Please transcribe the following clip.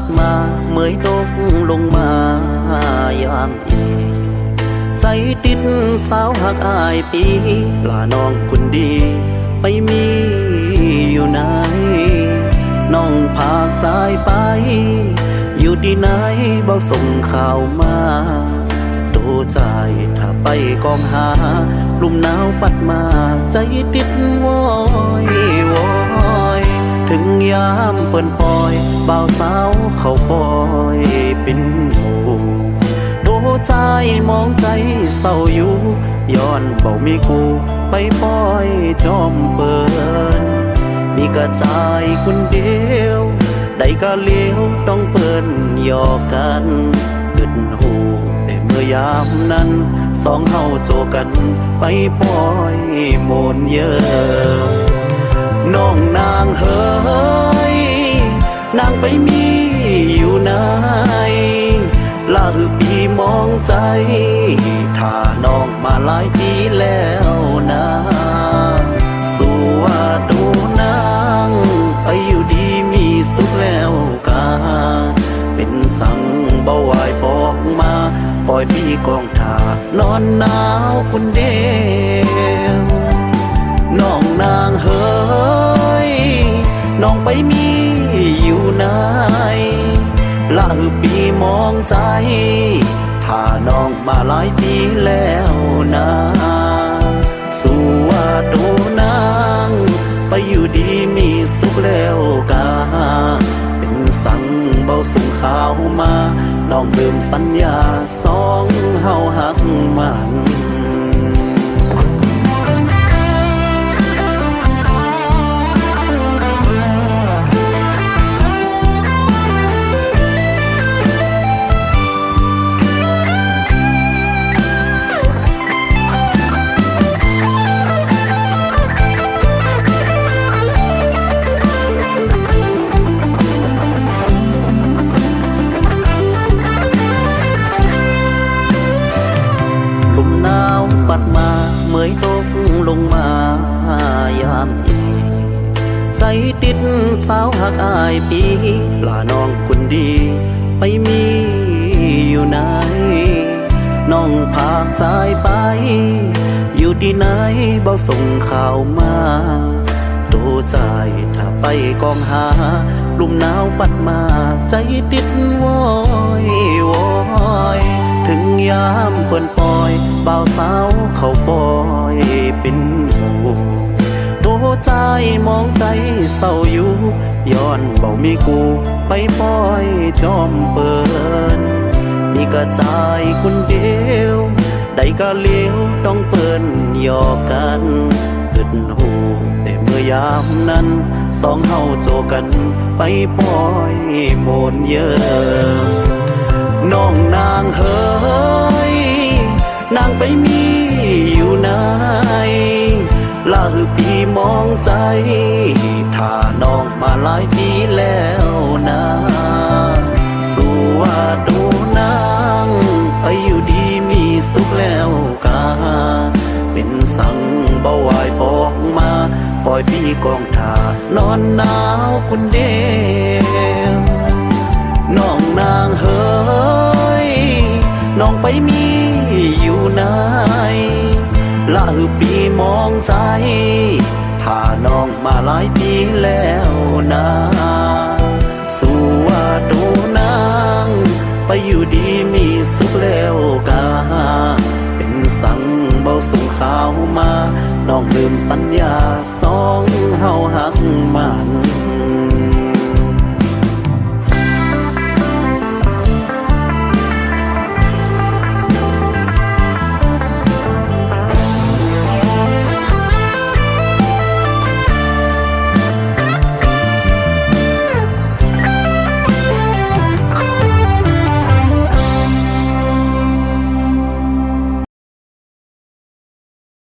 ดมาเมยตกลงมายามเอใจติดสาวหักอายปีลาน้องคนดี ไปมีอยู่ไหน น้องพากใจไป อยู่ที่ไหนบอกส่งข่าวมาตัวใจถ้าไปกองหาลมหนาวปัดมาใจติดวอยวอย ถึงยามเปิ้นปล่อยบ่าวสาวเขาปล่อยเป็นหมู่โดใจมองใจเศร้าอยู่ย้อนเบามีกูไปปล่อยจอมเปินมีกระจายคนเดียวได้ก็เลี้ยวต้องเปิ้นหยอกกันกึดหูแต่เมื่อยามนั้นสองเฮาโจกันไปปล่อยโมนเยอะ น้องนางเฮ้ยนางไปมีอยู่ไหนลาคือปีมองใจ ถ้าน้องมาหลายปีแล้วนะสู่ว่าดูนางไปอยู่ดีมีสุขแล้วกาเป็นสังเบาไหวายปอกมา ปล่อยพี่กองถานอนหนาวคนเดียว น้องนางเฮ้ยน้องไปมีอยู่ไหนลาคือปีมองใจ ถ้าน้องมาหลายปีแล้วนะสู่ว่าดูนางไปอยู่ดีมีสุขแล้วกาเป็นสังเบาส่งขาวมา น้องเริ่มสัญญาสองเฮาหักมัน ใจติดสาวหักอายปีลาน้องคนดี ไปมีอยู่ไหน น้องพากใจไป อยู่ที่ไหนบอกส่งข่าวมาตัวใจถ้าไปกองหาลมหนาวปัดมาใจติดวอยวอยถึงยามเปินปล่อยบ่าวสาวเขาปล่อยเป็น มองใจเศร้าอยู่ย้อนเบามีกูไปปล่อยจอมเปินมีกระจายคนเดียวได้ก็เลี้ยวต้องเปิ้นหยอกกันกึดหูแต่เมื่อยามนั้น สองเฮาโจกันไปปล่อยโมนเยอะน้องนางเฮ้ยนางไปมีอยู่ไหน ลาคือปีมองใจ ถ้าน้องมาหลายปีแล้วนะสู่ว่าดูนางไปอยู่ดีมีสุขแล้วกา เป็นสั่งเบาไหวายปอกมา ปล่อยพี่กองถานอนหนาวคนเดียวน้องนางเฮ้ย น้องไปมีอยู่ไหน ลาคือปีมองใจ ถ้าน้องมาหลายปีแล้วนะสู่ว่าดูนางไปอยู่ดีมีสุขแล้วกา เป็นสั่งเบาส่งข่าวมา น้องลืมสัญญาสองเฮาหักมัน